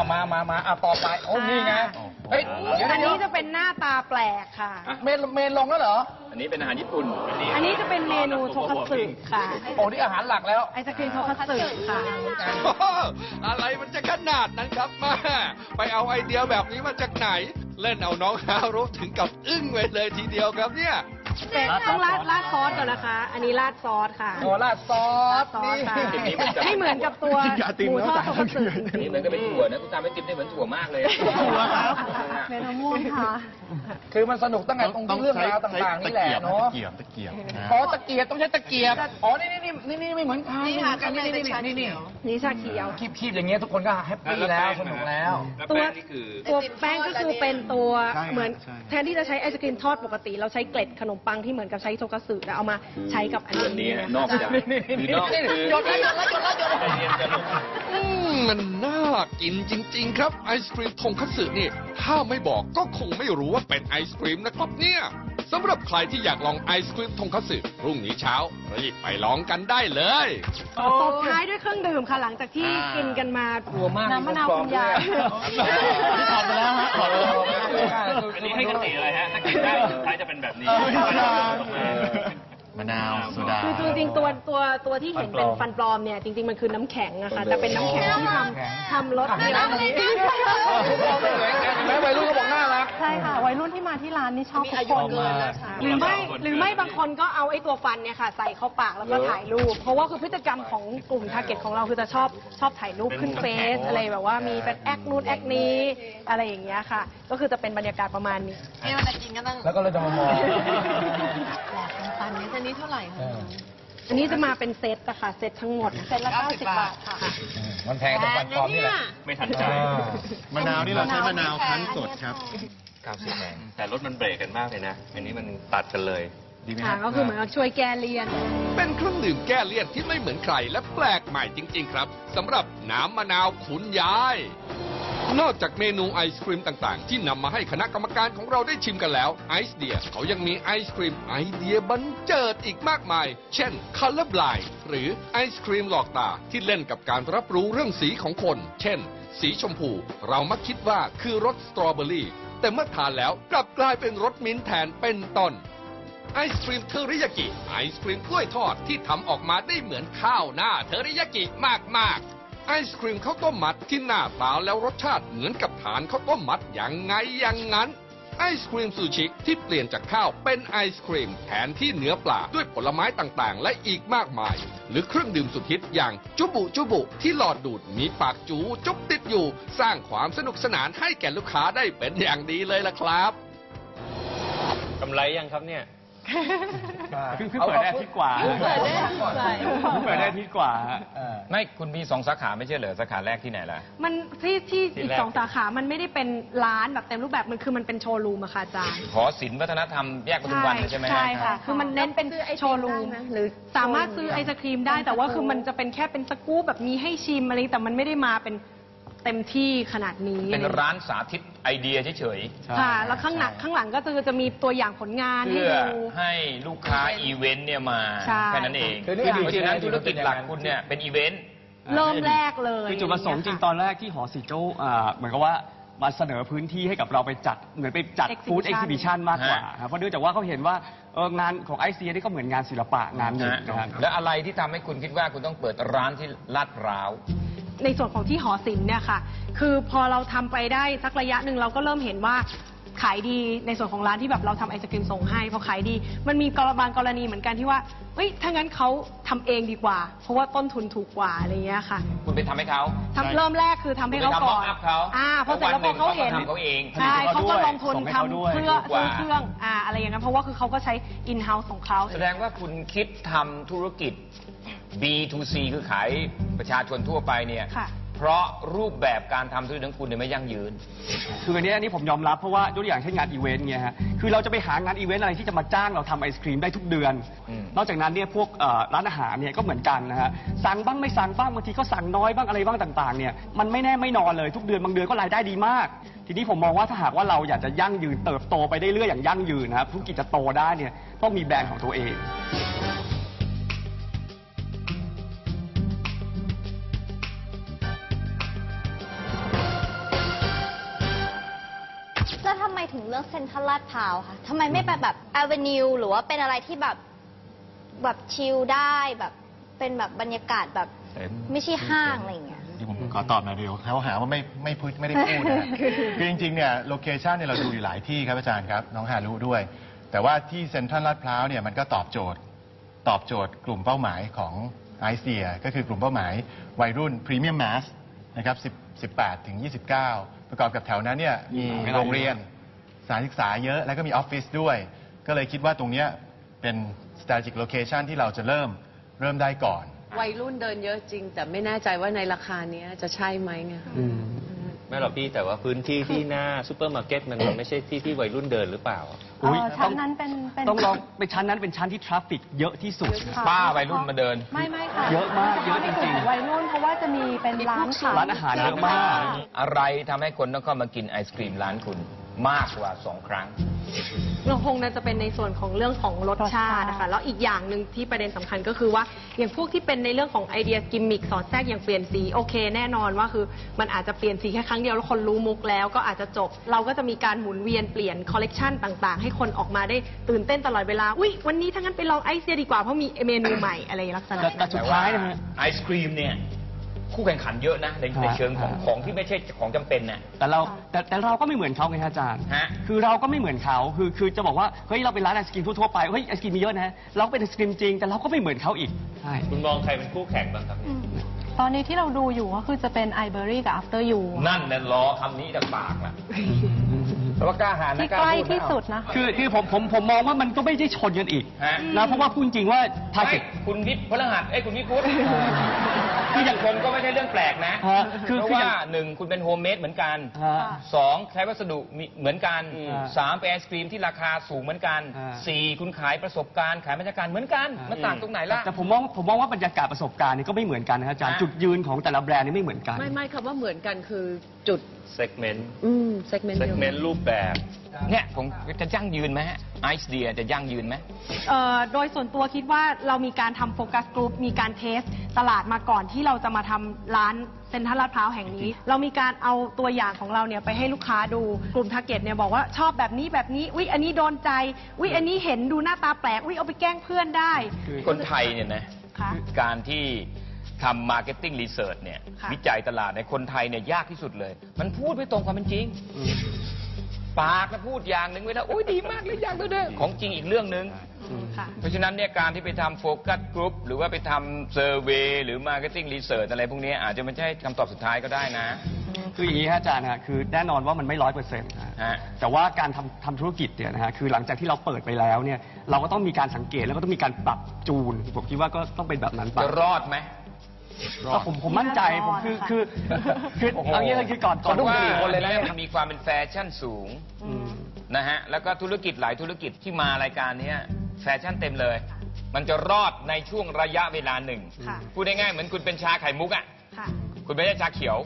าวมามามาอะต่อไปโอ้นี่ไงเฮ้ยเดี๋ยวอันเดี๋ยวนี้จะเป็นหน้าตาแปลกค่ะ เมนเมนลงแล้วเหรอ อันนี้เป็นอาหารญี่ปุ่น อันนี้จะเป็นเมนูโทคัตสึค่ะ โอ้นี่อาหารหลักแล้ว ไอศครีมโทคัตสึค่ะโอ้โหอะไรมันจะขนาดนั้นครับแมาไปเอาไอเดียแบบนี้มาจากไหน เล่นเอาน้องฮารุถึงกับอึ้งไปเลยทีเดียวครับเนี่ย เป็นต้องราดราดซอสก่อนนะคะ อันนี้ราดซอสค่ะ โอราดซอราสดซอสค่ะ นี่ให้เหมือนกับตัวหมูทอดโทคัตสึอันนี้เหมือนกับเป็นถั่วนะคุณตามไม่ติมได้เหมือนถั่วมากเลยถั่วครับเป็นมะม่วงค่ะ คือมันสนุกตั้งแต่ตรงที่เรื่องราวต่างๆนี่แหละเนาะตะเกียบตะเกียบนะอ๋อตะเกียบต้องใช้ตะเกียบอ๋อนี่นี่นี่นี่นี่ไม่เหมือนกันนี่ค่ะนี่นี่นี่ข้างในเป็นชานี่นี่เขียวนี่ชาเขียวคีบคีบอย่างเงี้ยทุกคนก็แฮปปี้แล้วสนุกแล้ว ตัวนี่คือตัวแป้งก็คือเป็นตัวใช่ครับเหมือนใช่แทนที่จะใช้ไอศครีมทอดปกติ เราใช้เกล็ดขนมปังที่เหมือนกับใช้โทคัตสึแล้วเอามาใช้กับอันอันนี้นี้ฮะนะนอกคะจากนี่นี่คืนี่อนอกนี่คือหยดแล้วหยดแล้วหยดแล้วหยดแล้วไอเดียจะลงอืมมันน่ากินจริง ๆ ครับไอศครีมทงคัตสึนี่ ถ้าไม่บอกก็คงไม่รู้ว่าเป็นไอศครีมนะครับเนี่ย สำหรับใครที่อยากลองไอศครีมทงคัตสึพรุ่งนี้เช้ารีบไปลองกันได้เลย ตบท้ายด้วยเครื่องดื่มค่ะหลังจากที่กินกันมารัวมากน้ำมะนาวคุณยาย นี่ถอดไปแล้วฮะถอดไปแล้วอันนี้ให้กติอะไรฮะ ถ้ากินได้สุดท้ายจะเป็นแบบนี้ มะนาวโซดา คือจริงๆตัวตัวตัวที่เห็นเป็นฟันปลอมเนี่ยจริงๆมันคือน้ำแข็งอะค่ะแต่เป็นน้ำแข็งที่ทำทำรสเดียวกันนี้แม้วัยรุ่นก็บอกน่ารัก ใช่ค่ะวัยรุ่นที่มาที่ร้านนี่ชอบทุกคนเลยหรือไม่หรือไม่บางคนก็เอาไอ้ตัวฟันเนี่ยค่ะ ใส่เข้าปากแล้วก็ถ่ายรูป เพราะว่าคือพฤติกรรมของกลุ่มทาร์เก็ตของเราคือจะชอบชอบถ่ายรูปขึ้นเฟซอะไรแบบว่ามีเป็นแอคนู่นแอคนี้อะไรอย่างเงี้ยค่ะ ก็คือจะเป็นบรรยากาศประมาณนี้เนี่ยเวลากินก็ต้องแล้วก็เลยจะมามอง แหลกฟันๆเนี่ยอันนี้เท่าไหร่เอคะออันนี้จะมาเป็นเซตอะค่ะเซตทั้งหมดเซตละ90 บาทค่ะ มันแพงตรงฟันปลอมนี่แหละ ไม่ทันใจอ่ามะนาวนี่เราใช้มะนาวคั้นสดครับ 90แมงแต่รถมันเบรกกันมากเลยนะ อันนี้มันตัดกันเลย ดีไหมคค่ะรับก็คือเหมือนกับช่วยแก้เลี่ยน เป็นเครื่องดื่มแก้เลี่ยนที่ไม่เหมือนใครและแปลกใหม่จริง ๆ ครับสำหรับน้ำมะนาวขุนยาย นอกจากเมนูไอศครีมต่างๆ ที่นำมาให้คณะกรรมการของเราได้ชิมกันแล้วไอซ์เดียเขายังมีไอศครีมไอเดียบันเจิดอีกมากมาย เช่น Color Blind หรือไอศครีมหลอกตาที่เล่นกับการรับรู้เรื่องสีของคน เช่น สีชมพู เรามักคิดว่าคือรสสตรอเบอรี่ แต่เมื่อทานแล้วกลับกลายเป็นรสมิ้นแทนเป็นต้น ไอศครีมเทอริยากิ ไอศครีมกล้วยทอดที่ทำออกมาได้เหมือนข้าวหน้าเทอริยากิมากๆไอศครีมข้าวต้มมัดที่หน้าตาแล้วรสชาติเหมือนกับทานข้าวต้มมัดอย่างไงอย่างนั้น ไอศครีมซูชิที่เปลี่ยนจากข้าวเป็นไอศครีมแทนที่เนื้อปลาด้วยผลไม้ต่างๆ และอีกมากมาย หรือเครื่องดื่มสุดฮิตอย่างจุบุจุบุ ที่หลอดดูดมีปากจูจุบติดอยู่ สร้างความสนุกสนานให้แก่ลูกค้าได้เป็นอย่างดีเลยล่ะครับกำไรยังครับเนี่ย เพิ่งเพิ่งเปิดได้อาทิตย์กว่าเพิ่งเปิดได้อาทิตย์กว่า เพิ่งเปิดได้อาทิตย์กว่าฮะ เออ ไม่คุณมีสองสาขาไม่ใช่เหรอสาขาแรกที่ไหนล่ะ มันที่ที่ที่อีกแรก สองสาขา มันไม่ได้เป็นร้านแบบเต็มรูปแบบ มันคือมันเป็นโชว์รูมอะค่ะอาจารย์หอศิลป์วัฒนธรรมแยกปทุมวันเลยใช่ไหมฮะใช่ค่ะ คือมันเน้นเป็นโชว์รูม หรือสามารถซื้อไอศครีมได้ แต่ว่าคือมันจะเป็นแค่เป็นสกู๊ปแบบมีให้ชิมอะไร แต่มันไม่ได้มาเป็นเต็มที่ขนาดนี้ เป็นร้านสาธิต ไอเดียเฉยค่ะ แล้วข้างหนักข้างหลังก็จะจะมีตัวอย่างผลงานๆให้เพื่อดู ให้ลูกค้าอีเวนต์เนี่ยมาใช่ แค่นั้นเองคือนี่เพราะฉะนั้นจริงๆธุรกิจหลักคุณเนี่ยเป็นอีเวนต์ เริ่มแรกเลยคือจุดประสงค์จริงตอนแรกที่หอศิลป์เขาอ่าเหมือนกับว่ามาเสนอพื้นที่ให้กับเราไปจัด เหมือนไปจัดฟู้ดเอ็กซิบิชันมากกว่าครับเพราะเนื่องจากว่าเขาเห็นว่าเอองานของไอซีนี่ก็เหมือนงานศิลปะงานหนึ่งนะครับแล้วอะไรที่ทำให้คุณคิดว่าคุณต้องเปิดร้านที่ลาดพร้าว ในส่วนของที่หอศิลป์เนี่ยค่ะ คือพอเราทำไปได้สักระยะหนึ่งเราก็เริ่มเห็นว่าขายดีในส่วนของร้านที่แบบเราทำไอศกรีมส่งให้พอขายดี มันมีกรบางกรณีเหมือนกันที่ว่าเฮ้ยถ้างั้นเขาทำเองดีกว่า เพราะว่าต้นทุนถูกกว่าอะไรเงี้ยค่ะคุณไปทำให้เขาทำเริ่มแรกคือทำให้เขาก่อนคุณไปทำ mock up เขาอ่าพอเสร็จแล้วพอเขาเห็นแล้ววันหนึ่งเขาก็ทำเขาเองใช่ผลิตให้เขาเขาก็ด้วยลงทุนส่งให้ทำเขาด้วยเครื่องถูกกว่าซื้อเครื่องอ่าอะไรอย่างนั้นเพราะว่าคือเขาก็ใช้ in house ของเขา แสดงว่าคุณคิดทำธุรกิจ B2C คือขายประชาชนทั่วไปเนี่ย ค่ะ เพราะรูปแบบการทำธุรกิจของคุณเนี่ยไม่ยั่งยืน คืออันนี้อันนี้ผมยอมรับเพราะว่ายกตัวอย่างเช่นงานอีเวนต์เนี่ยฮะคือเราจะไปหางานอีเวนต์อะไรที่จะมาจ้างเราทำไอศครีมได้ทุกเดือน อืม นอกจากนั้นเนี่ยพวกเอ่อร้านอาหารเนี่ยก็เหมือนกันนะฮะสั่งบ้างไม่สั่งบ้างบางทีก็สั่งน้อยบ้างอะไรบ้างต่างๆเนี่ยมันไม่แน่ไม่นอนเลยทุกเดือนบางเดือนก็รายได้ดีมาก ทีนี้ผมมองว่าถ้าหากว่าเราอยากจะยั่งยืนเติบโตไปได้เรื่อยอย่างยั่งยืนนะครับธุรกิจจะโตได้เนี่ยต้องมีแบรนด์ของตัวเอง ถึงเลือกเซ็นทรัลลาดพร้าวค่ะทำไมไม่ไปแบบแอเวนิวหรือว่าเป็นอะไรที่แบบแบบชิลได้แบบเป็นแบบบรรยากาศแบบไม่ใช่ห้างอะไรอย่างเงี้ย ที่ผมขอตอบหน่อยเดียวเขาหาว่าไม่ไม่พูดไม่ได้พูดนะ คือจริงๆเนี่ยโลเคชันเนี่ยเราดูอยู่หลายที่ครับอาจารย์ครับน้องฮารุด้วย แต่ว่าที่เซ็นทรัลลาดพร้าวเนี่ยมันก็ตอบโจทย์ ตอบโจทย์กลุ่มเป้าหมายของไอเซียก็คือกลุ่มเป้าหมายวัยรุ่นพรีเมียมแมสนะครับ10 18 ถึง 29 ประกอบกับแถวนั้นเนี่ยมีโรงเรียนส ถานศึกษาเยอะแล้วก็มีออฟฟิศด้วย ก็เลยคิดว่าตรงเนี้ยเป็น strategic location ที่เราจะเริ่มเริ่มได้ก่อน วัยรุ่นเดินเยอะจริง แต่ไม่แน่ใจว่าในราคาเนี้ยจะใช่ไหมไงคะไม่หรอกพี่แต่ว่าพื้นที่ที่หน้าซูเปอร์มาร์เก็ตมันไม่ใช่ที่ที่วัยรุ่นเดินหรือเปล่าอุ๊ยเอ่อชั้นนั้นเป็นเป็นต้องลองเป็นชั้นนั้นเป็นชั้นที่ทราฟฟิกเยอะที่สุดค่ะป้าวัยรุ่นมาเดิน ไม่ไม่ค่ะเยอะมากเยอะจริงๆ วัยรุ่นเพราะว่าจะมีเป็นร้านขาย ร้านอาหารเยอะมาก อะไรทำให้คนต้องเข้ามากินไอศครีมร้านคุณ มากกว่าสองครั้ง เราคงน่าจะเป็นในส่วนของเรื่องของรสชาตินะคะแล้วอีกอย่างหนึ่งที่ประเด็นสำคัญก็คือว่าอย่างพวกที่เป็นในเรื่องของไอเดียกิมมิคสอดแทรกอย่างเปลี่ยนสีโอเค แน่นอนว่าคือ มันอาจจะเปลี่ยนสีแค่ครั้งเดียวแล้วคนรู้มุกแล้วก็อาจจะจบ เราก็จะมีการหมุนเวียนเปลี่ยนคอลเลกชันต่างๆ ให้คนออกมาได้ตื่นเต้นตลอดเวลาอุ้ยวันนี้ถ้างั้นไปลองไอเซียดีกว่าเพราะมีเมนูใหม่อะไรลักษณะแต่นั้แต่นสุดท้ายนะฮะไอศครีมเนี่ย คู่แข่งขันเยอะนะในในเชิงของฮะของที่ไม่ใช่ของจำเป็นน่ะ แต่เราแต่แต่เราก็ไม่เหมือนเขาไงฮะอาจารย์ ฮะ คือเราก็ไม่เหมือนเขาคือคือจะบอกว่าเฮ้ยเราเป็นร้านไอศกรีมทั่วๆไปเฮ้ยไอศกรีมมีเยอะนะเราก็เป็นไอศกรีมจริงแต่เราก็ไม่เหมือนเขาอีกใช่ คุณมองใครเป็นคู่แข่งบ้างครับตอนนี้ที่เราดูอยู่ก็คือจะเป็นไอเบอรี่กับ after you นั่นเนี่ยรอคำนี้จากปากละแต่ว่ากล้าหาญนะที่กล้าใกล้พูดนะที่สุดนะ คือคือผมผมผมมองว่ามันก็ไม่ได้ชนกันอีกฮะนะเพราะว่าพูดจริงว่าทาร์ไม่เก็ต คุณวิทย์พฤหัสเอ้ยคุณวิทย์พุทธ อคืออย่างคนก็ไม่ใช่เรื่องแปลกนะฮะคือเพราะคืออว่าย่าง หนึ่งคุณเป็นโฮมเมดเหมือนกันฮะ สองใช้วัสดุมีเหมือนกันอืมสามเป็นไอศครีมที่ราคาสูงเหมือนกันอ่า สี่คุณขายประสบการณ์ขายบรรยากาศเหมือนกันมันต่างตรงไหนล่ะ แต่ผมมองผมมองว่าบรรยากาศประสบการณ์นี่ก็ไม่เหมือนกันนะฮะอาจารย์ฮะจุดยืนของแต่ละแบรนด์นี่ไม่เหมือนกัน ไม่ไม่คำว่าเหมือนกันคือจุด เซกเมนต์อืมเซกเมนต์เซเดีกยวเมกันต์รูปแบบ เนี่ยผมจะยั่งยืนไหมฮะไอซ์เดียจะยั่งยืนไหม เอ่อโดยส่วนตัวคิดว่าเรามีการทำโฟกัสกลุ่มมีการเทสตลาดมาก่อนที่เราจะมาทำร้านเซ็นทรัลลาดพร้าวแห่งนี้ เรามีการเอาตัวอย่างของเราเนี่ยไปให้ลูกค้าดูกลุ่มทาร์เก็ตเนี่ยบอกว่าชอบแบบนี้แบบนี้อุ๊ยอันนี้โดนใจอุ๊ยอันนี้เห็นดูหน้าตาแปลกอุ๊ยเอาไปแกล้งเพื่อนได้คนไทยเนี่ยนะค่ะ การที่ ทำมาร์เก็ตติ้งรีเสิร์ชเนี่ย ค่ะ วิจัยตลาดในยคนไทยเนี่ยยากที่สุดเลย มันพูดไม่ตรงความเป็นจริง ปากนะพูดอย่างหนึ่งไว้แล้วโอ้ยดีมากเลยอยากเลยเด้อของจริงอีกเรื่องหนึ่งค่ะ เพราะฉะนั้นเนี่ยการที่ไปทำโฟกัสกลุ่มหรือว่าไปทำเซอร์เวยหรือมาร์เก็ตติ้งรีเสิร์ชอะไรพวกนี้อาจจะไม่ใช่คำตอบสุดท้ายก็ได้นะคืออย่างนี้ฮะอาจารย์ฮะคือแน่นอนว่ามันไม่ร้อยเปอร์เซ็นต์ฮะ แต่ว่าการทำทำธุรกิจเนี่ยนะฮะคือหลังจากที่เราเปิดไปแล้วเนี่ยเราก็ต้องมีการสังเกตแล้วก็ต้องมีการปรับจูนผมคิดว่าก็ต้องเป็นแบบนั้นไป จะรอดไหม ก็ผมผมมั่นใจผมคือคือคือโอ้โหเอางี้เลยคือก่อนก่อนเพราะว่าสี่คนเลยนะมันมีความเป็นแฟชั่นสูงอืมนะฮะแล้วก็ธุรกิจหลายธุรกิจที่มารายการเนี้ยแฟชั่นเต็มเลย มันจะรอดในช่วงระยะเวลาหนึ่งค่ะ พูดง่ายๆเหมือนคุณเป็นชาไข่มุกอะ ค่ะ คุณไม่ใช่ชาเขียว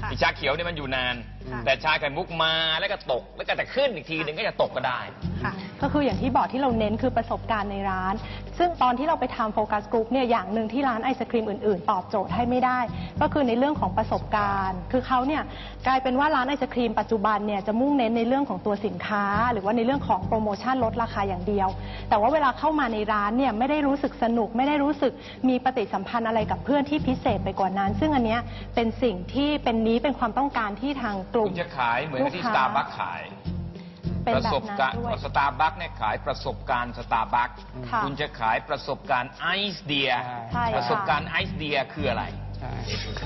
ค่ะ อีชาเขียวเนี่ยมันอยู่นาน ค่ะแต่ชาไข่มุกมาแล้วก็ตก แล้วก็จะขึ้นอีกทีหนึ่งก็จะตกก็ได้ ค่ะก็คืออย่างที่บอกที่เราเน้นคือประสบการณ์ในร้าน ซึ่งตอนที่เราไปทำโฟกัสกลุ่มเนี่ยอย่างหนึ่งที่ร้านไอศครีมอื่นๆ ตอบโจทย์ให้ไม่ได้ ก็คือในเรื่องของประสบการณ์ คือเขาเนี่ยกลายเป็นว่าร้านไอศครีมปัจจุบันเนี่ยจะมุ่งเน้นในเรื่องของตัวสินค้า หรือว่าในเรื่องของโปรโมชั่นลดราคาอย่างเดียว แต่ว่าเวลาเข้ามาในร้านเนี่ยไม่ได้รู้สึกสนุก ไม่ได้รู้สึกมีปฏิสัมพันธ์อะไรกับเพื่อนที่พิเศษไปกว่านั้น ซึ่งอันเนี้ยเป็นสิ่งที่เป็นนี้เป็นความต้องการที่ทางกลุ่มคุณจะขายเหมือนกับที่ลูสกค้าตาร์บัคขาย เป็นประแบสบบนั้นการณ์ด้วย สตาร์บัคเนี่ยขายประสบการณ์สตาร์บัคค่ะ คุณจะขายประสบการณ์ไอซ์เดีย ใช่ค่ะ ประสบการณ์ไอซ์เดียคืออะไร ใช่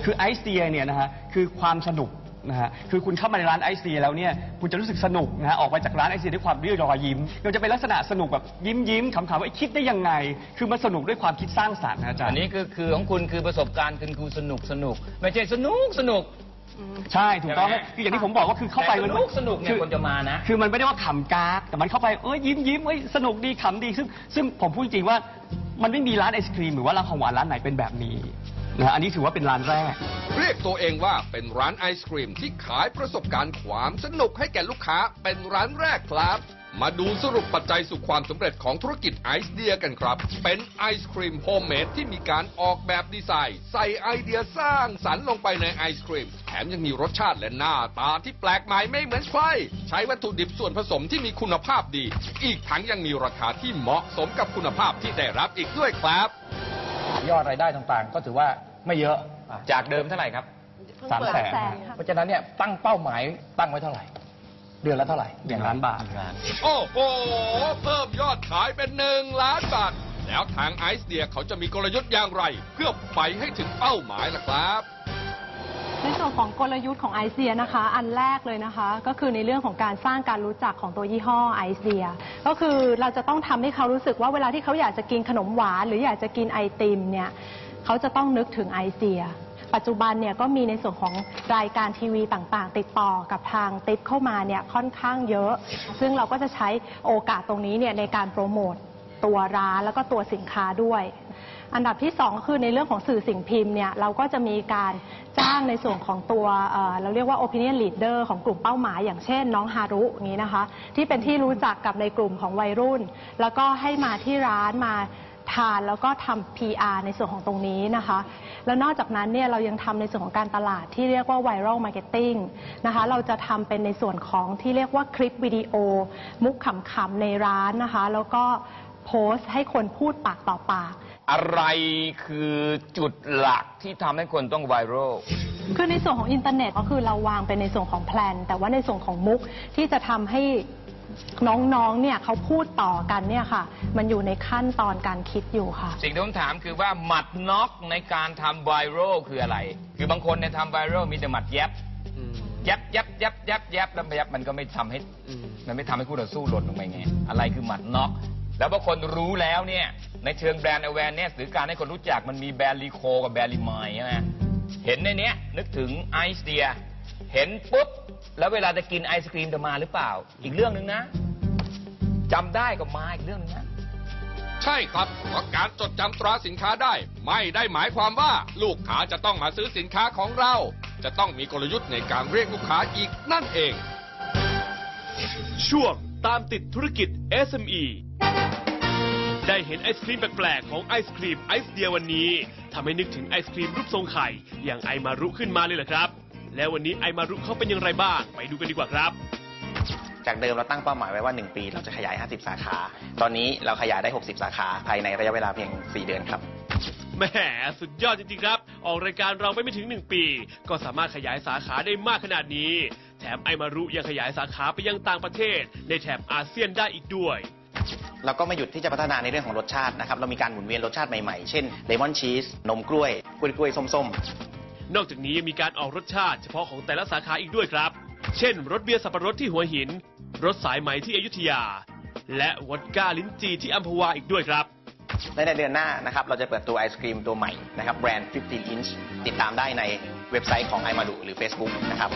คือไอซ์เดียเนี่ยนะฮะคือความสนุกนะฮะคือคุณเข้ามาในร้านไอซ์เดียแล้วเนี่ยคุณจะรู้สึกสนุกนะฮะออกไปจากร้านไอซ์เดียด้วยความรื่นรอยยิ้มมันจะเป็นลักษณะสนุกแบบยิ้มยิ้มๆขำๆว่าคิดได้ยังไง คือมันสนุกด้วยความคิดสร้างสรรค์นะอาจารอันย์ นี้คือคือของคุณคือประสบการณ์คุณคือสนุกสนุก ไม่ใช่สนุกสนุก ใช่ถูกต้องใช่ไหมคืออย่างที่ผมบอกว่าคือเข้าไปแต่มันสนุกสนุกเนี่ยอคนจะมานะ คือมันไม่ได้ว่าขำกากแต่มันเข้าไปเอ้ยยิ้มยิ้มเอ้ยสนุกดีขำดีซึ่งซึ่งผมพูดจริงๆว่า มันไม่มีร้านไอศครีมหรือว่าร้านของหวานร้านไหนเป็นแบบนี้นะฮะอันนี้ถือว่าเป็นร้านแรก เรียกตัวเองว่าเป็นร้านไอศครีมที่ขายประสบการณ์ความสนุกให้แก่ลูกค้าเป็นร้านแรกครับ มาดูสรุปปัจจัยสู่ความสำเร็จของธุรกิจไอซ์เดียกันครับ เป็นไอศครีมโฮมเมดที่มีการออกแบบดีไซน์ ใส่ไอเดียสร้างสรรค์ลงไปในไอศครีม แถมยังมีรสชาติและหน้าตาที่แปลกใหม่ไม่เหมือนใคร ใช้วัตถุดิบส่วนผสมที่มีคุณภาพดี อีกทั้งยังมีราคาที่เหมาะสมกับคุณภาพที่ได้รับอีกด้วยครับ ยอดรายได้ต่างๆ ก็ถือว่าไม่เยอะจากเดิมเท่าไหร่ครับ สามแสนแสนค่ะเพราะฉะนั้นเนี่ยตั้งเป้าหมายตั้งไว้เท่าไหร่ เดือนละเท่าไหร่หนึ่งล้านบาทโอ้โห เพิ่มยอดขายเป็นหนึ่งล้านบาท แล้วทางไอซ์เดียเขาจะมีกลยุทธ์อย่างไร เพื่อไปให้ถึงเป้าหมายล่ะครับในส่วนของกลยุทธ์ของไอเซียนะคะ อันแรกเลยนะคะ ก็คือในเรื่องของการสร้างการรู้จักของตัวยี่ห้อไอเซีย ก็คือเราจะต้องทำให้เขารู้สึกว่าเวลาที่เขาอยากจะกินขนมหวาน หรืออยากจะกินไอติมเนี่ยเขาจะต้องนึกถึงไอเซีย ปัจจุบันเนี่ยก็มีในส่วนของรายการทีวีต่างๆ ติดต่อกับทางติดเข้ามาเนี่ยค่อนข้างเยอะ ซึ่งเราก็จะใช้โอกาสตรงนี้เนี่ยในการโปรโมตตัวร้านแล้วก็ตัวสินค้าด้วย อันดับที่สองคือในเรื่องของสื่อสิ่งพิมพ์เนี่ยเราก็จะมีการจ้างในส่วนของตัวเอ่อเราเรียกว่า opinion leader ของกลุ่มเป้าหมาย อย่างเช่น น้องฮารุอย่างนี้นะคะ ที่เป็นที่รู้จักกับในกลุ่มของวัยรุ่น แล้วก็ให้มาที่ร้านมา ทานแล้วก็ทำ PR ในส่วนของตรงนี้นะคะ แล้วนอกจากนั้นเนี่ยเรายังทำในส่วนของการตลาดที่เรียกว่า viral marketing นะคะ เราจะทำเป็นในส่วนของที่เรียกว่าคลิปวิดีโอ มุกขำๆในร้านนะคะ แล้วก็โพสต์ให้คนพูดปากต่อปาก อะไรคือจุดหลักที่ทำให้คนต้องไวรัล คือในส่วนของอินเทอร์เน็ตก็คือเราวางเป็นในส่วนของแพลน แต่ว่าในส่วนของมุกที่จะทำให้ น้องๆ เนี่ยเขาพูดต่อกันเนี่ยค่ะ มันอยู่ในขั้นตอนการคิดอยู่ค่ะ สิ่งที่ผมถามคือว่าหมัดน็อกในการทำไวรัลคืออะไร คือบางคนเนี่ยทำไวรัลมีแต่หมัดแยบแยบแยบแยบแยบแยบแล้วแยบมันก็ไม่ทำให้มันไม่ทำให้คู่ต่อสู้หล่นลงไปไง อะไรคือหมัดน็อกแล้วบางคนรู้แล้วเนี่ยในเชิงแบรนด์ awareness หรือการให้คนรู้จักมันมีแบรนด์ลีโคกับแบรนด์ลีมายใช่ไหมเห็นในเนี้ยนึกถึงไอซ์เดีย เห็นปุ๊บ แล้วเวลาจะกินไอศครีมจะมาหรือเปล่า อีกเรื่องหนึ่งนะจำได้ก็มาอีกเรื่องหนึงนะ ใช่ครับเพราะการจดจำตราสินค้าได้ ไม่ได้หมายความว่าลูกค้าจะต้องมาซื้อสินค้าของเรา จะต้องมีกลยุทธ์ในการเรียกลูกค้าอีกนั่นเอง ช่วงตามติดธุรกิจ SME ได้เห็นไอศครีมแปลกๆ ของไอศครีมไอซ์เดียวันนี้ทำให้นึกถึงไอศครีมรูปทรงไข่ อย่างไอมารุขึ้นมาเลยเหรอครับ แล้ววันนี้ไอมารุเขาเป็นอย่างไรบ้าง ไปดูกันดีกว่าครับ จากเดิมเราตั้งเป้าหมายไว้ว่า 1 ปี เราจะขยาย 50 สาขา ตอนนี้เราขยายได้ 60 สาขาภายในระยะเวลาเพียง 4 เดือนครับแหมสุดยอดจริงๆครับ ออกรายการเราไปไม่ถึง 1 ปี ก็สามารถขยายสาขาได้มากขนาดนี้ แถมไอมารุยังขยายสาขาไปยังต่างประเทศ ในแถบอาเซียนได้อีกด้วยเราก็ไม่หยุดที่จะพัฒนาในเรื่องของรสชาตินะครับ เรามีการหมุนเวียนรสชาติใหม่ๆ เช่นเลมอนชีส นมกล้วย กล้วยกล้วยส้มๆ นอกจากนี้ยังมีการออกรสชาติเฉพาะของแต่ละสาขาอีกด้วยครับ เช่นรสเบียร์สับปะรดที่หัวหิน รสสายไหมที่อยุธยา และวอดก้าลิ้นจีที่อัมพวาอีกด้วยครับ และในเดือนหน้านะครับเราจะเปิดตัวไอศครีมตัวใหม่นะครับแบรนด์ 15 inch ติดตามได้ในเว็บไซต์ของไอมาดูหรือ Facebook นะครับ